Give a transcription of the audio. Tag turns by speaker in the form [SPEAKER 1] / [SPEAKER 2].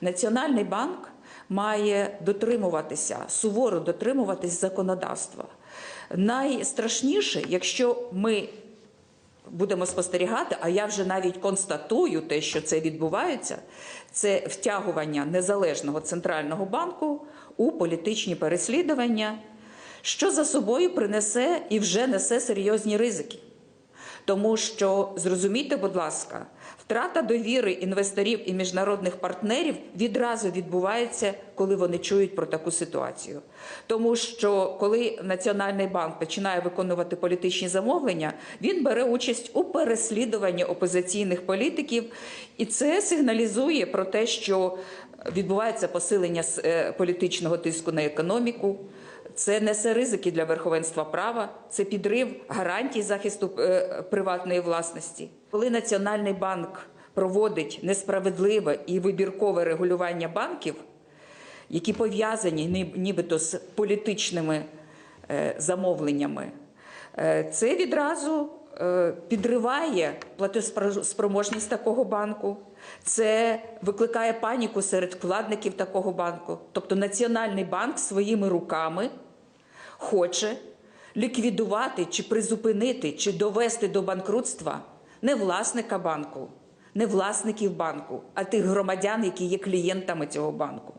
[SPEAKER 1] Національний банк має дотримуватися, суворо дотримуватись законодавства. Найстрашніше, якщо ми будемо спостерігати, а я вже навіть констатую те, що це відбувається, це втягування незалежного центрального банку у політичні переслідування, що за собою принесе і вже несе серйозні ризики. Тому що зрозумійте, будь ласка, втрата довіри інвесторів і міжнародних партнерів відразу відбувається, коли вони чують про таку ситуацію. Тому що коли Національний банк починає виконувати політичні замовлення, він бере участь у переслідуванні опозиційних політиків, і це сигналізує про те, що відбувається посилення е, політичного тиску на економіку. Це несе ризики для верховенства права, це підрив гарантій захисту е, приватної власності. Коли Національний банк проводить несправедливе і вибіркове регулювання банків, які пов'язані ні- нібито з політичними е, замовленнями, е, це відразу підриває платоспроможність такого банку. Це викликає паніку серед вкладників такого банку. Тобто Національний банк своїми руками хоче ліквідувати чи призупинити, чи довести до банкрутства не власника банку, не власників банку, а тих громадян, які є клієнтами цього банку.